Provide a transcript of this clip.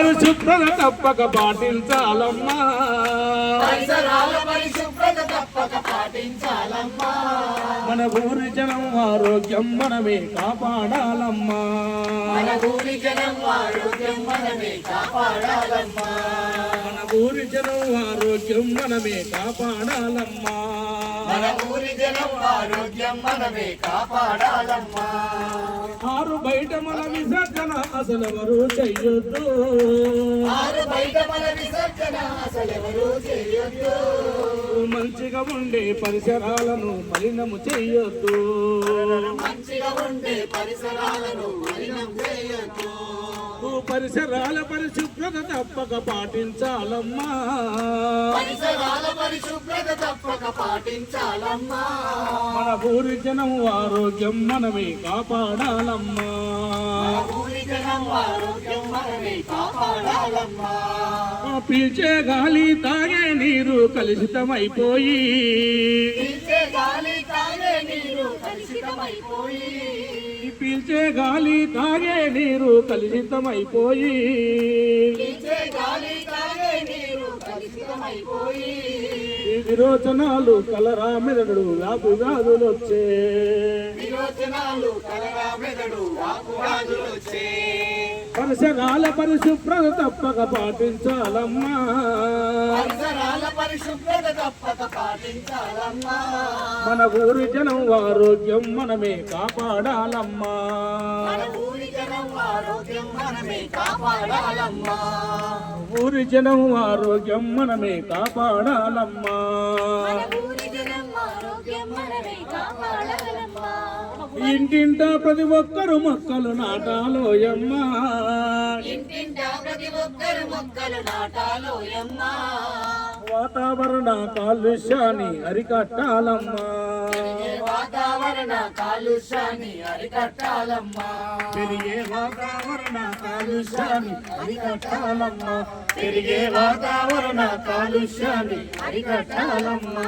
పరిశుభ్రత తప్పక పాటించాలమ్మా. పరిశుభ్రత తప్పక పాటించాలమ్మా. మన ఊరి జనం ఆరోగ్యం మనమే కాపాడాలమ్మా. మన ఊరి జనం ఆరోగ్యం మనమే కాపాడాలమ్మా. మన ఊరి జనం ఆరోగ్యం మనమే కాపాడాలమ్మా. మన ఊరి జనం ఆరోగ్యం మనమే కాపాడాలమ్మా. ఆరు బయట మన విసర్జన అసలెవరు చెయ్యొద్దు. ఆరు విసర్జన అసలెవరూ చేయొద్దు. మంచిగా ఉండే పరిసరాలను మలినము చెయ్యొద్దు మంచిగా ఉండే పరిసరాలను మలినం చేయొద్దు. పరిసరాల పరిశుభ్రత తప్పక పాటించాలమ్మా. పరిసరాల పరిశుభ్రత తప్పక పాటించాలమ్మా. మన ఊరి జనం ఆరోగ్యం మనమే కాపాడాలమ్మా. ఊరి జనం ఆరోగ్యం పీల్చే గాలి తాగే నీరు కలుషితమైపోయి. పీల్చే గాలి తాగే నీరు కలుషితమైపోయి. విరోచనాలు కలరా మెదడు వ్యాపు వ్యాధులు వచ్చే విరోచనాలు కలరా మెదడు వాకువాదులు వచ్చే పరిసరాల పరిశుభ్రత తప్పక పాటించాలమ్మా. పరిసరాల పరిశుభ్రత తప్పక పాటించాలమ్మా. మన ఊరి జనం ఆరోగ్యం మనమే కాపాడాలమ్మా. మన ఊరి జనం ఆరోగ్యం మనమే కాపాడాలమ్మా. ఊరి జనం ఆరోగ్యం మనమే కాపాడాలమ్మా. ఇంటింటా ప్రతి ఒక్కరు మొక్కలు నాటాలోయమ్మా. వాతావరణ కాలుష్యాన్ని అరికట్టాలమ్మా. వాతావరణ కాలుష్యాన్ని అరికట్టాలమ్మా. పెరిగే వాతావరణ కాలుష్యాన్ని అరికట్టాలమ్మా. పెరిగే వాతావరణ కాలుష్యాన్ని అరికట్టాలమ్మా.